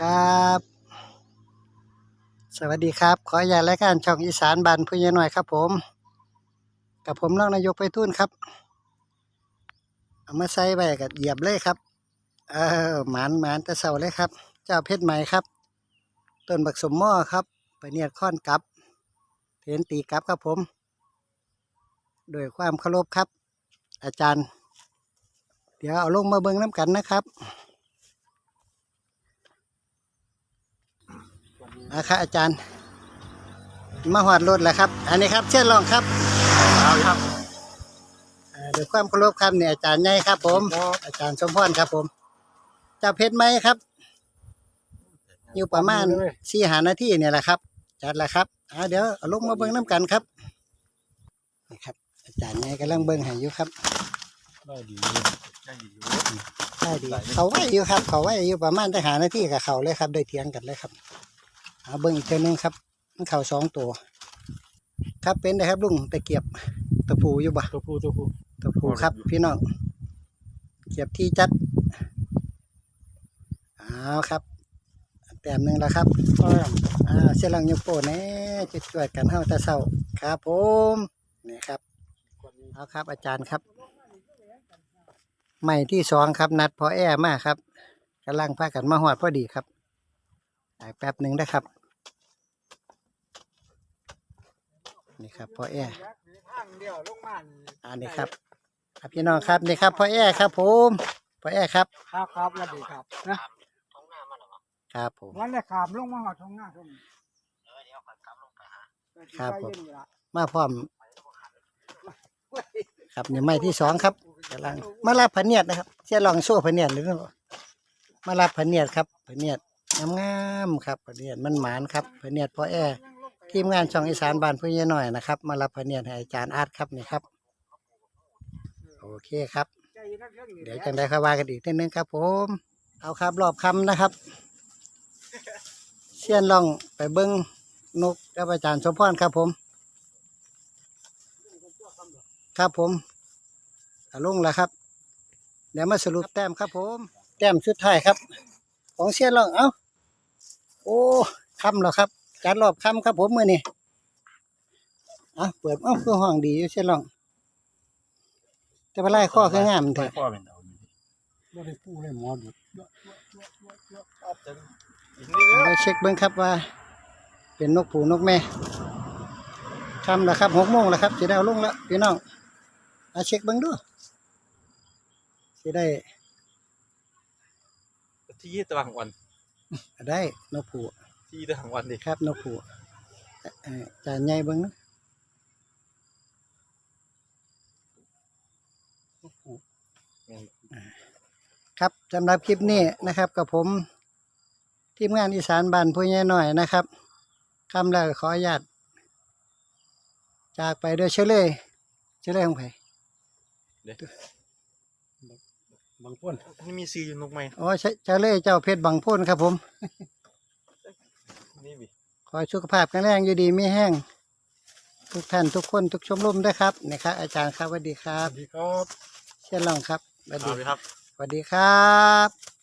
ครับ สวัสดีครับ ขออย่าตรายการช่องอีสานบันผู้ใหญ่หน่อยครับผม กับผมรองนายกไปทุ่นครับ เอามาใส่ใบกับเหยียบเลยครับ เออหมานหมานต่เสาเลยครับ เจ้าเพชรใหม่ครับ ต้นบักสมหม้อครับไปเนียดค้อนกลับเทนตีกลับครับผม โดวยความเคารพครับ อาจารย์ เดี๋ยวเอาลงมาเบิ่งน้ำกันนะครับ อาครับอาจารย์ มาหอดรถแล้วครับ อันนี้ครับเชิญลองครับเอาครับเอ่อด้วยความเคารพครับเนี่ยอาจารย์ใหญ่ครับ ผม อาจารย์สมพรครับ ผมเจ้าเพชรไหมครับ อยู่ประมาณสี่หานาทีเนี่ยแหละครับ จัดแล้วครับอ่าเดี๋ยวเอาลงมาเบิ่งน้ำกันครับนี่ครับ อาจารย์ใหญ่กำลังเบิ่งให้อยู่ครับได้ดีได้ดีอยู่ได้ดี เขาไหวอยู่ครับ เขาไหวอยู่ประมาณจะหานาทีกับเขาเลยครับ ได้เถียงกันเลยครับ เอาเบิ่งอีกเท่านึงครับมันเข่าสองตัว ครับเป็นได้ครับลุงตะเกียบตะปูอยู่บ่ตัวผู้ตัวผู้ตะปูครับ พี่น้องเกียบที่จัดเอาครับแต้มหนึ่งแล้วครับต้มอ่าเสียหลังยกโป้แน่จะช่วยกันเฮาแตะเศร้าครับผมนี่ครับเอาครับ อาจารย์ครับ ใหม่ที่สองครับ นัดพอแอมาครับกำลังพากันมาหอดพอดีครับอีกแป๊บหนึ่งนะครับ นี่ครับพอแอทางเดียวลงมาอันนี้ครับ ครับพี่น้องครับนี่ครับพ่อแอ้ครับผมพ่อแอ้ครับ ครับครับสวัสดีครับนะครับผมวันแรกขามลงมาหอดทงหน้าทงครับผมมาพร้อม ครับนี่ไม้ที่สองครับกำลังมารับพะเนียดนะครับเชี่ยลองโซ่พะเนียดหรือเปล่ามารับพะเนียดครับพะเนียดงามๆครับพะเนียดมันหมานครับพะเนียดพ่อแอ้ ทีมงานช่องอีสานบ้านผู้ใหญ่หน่อยนะครับ มารับพะเนียดให้อาจารย์อาร์ตครับนี่ครับ โอเคครับ เดี๋ยวจังได้ค่อยว่ากันอีกนิดนึงครับ ผม เอาครับรอบคำนะครับเชียนลองไปเบิ้งนกกับอาจารย์สมพรครับผม ครับผมเอาลงแล้วครับ เดี๋ยวมาสรุปแต้มครับผม แต้มชุดท้ายครับ ของเชียนลองเอ้าโอ้คำแล้วครับ การรอบคำครับผมมือนี่อะเปิดเอ้าคือห้องดีอยู่เชียนลอง แต่ว่าไล่ข้อคืองามเถอะพ่อเป็นเอาอยู่ไม่ได้พูดเลยหมอดูเราเช็คเบิ้งครับว่า เป็นนกผูนกแม่คำแล้วครับหกโมงแล้วครับจะได้เอาลงแล้วพี่น้องเอาเช็คเบิ้งดูจะได้ที่ตารางวันได้นกผู ที่ตารางวันดิครับนกผูเอ่อจานใหญ่เบิ้งนะครับสำหรับคลิปนี้นะครับกับผม ทีมงานอีสานบ้านผู้ใหญ่หน่อยนะครับคำแล้วขออนุญาตจากไปโดวยเชญเลยเชญเลยของไผบางคนนี่มีซีอยู่นกไหมอ๋อเชเชญเลยเจ้าเพชรบางโพ่นครับผมนี่บิ ขอให้สุขภาพแข็งแรงอยู่ดีไม่แห้ง ทุกท่านทุกคนทุกชมรมด้วยครับนี่ครับอาจารย์ครับสวัสดีครัสบวัสดีครับเช่นลองครับสวัสเอาดีเลยครับสวัสดีครับ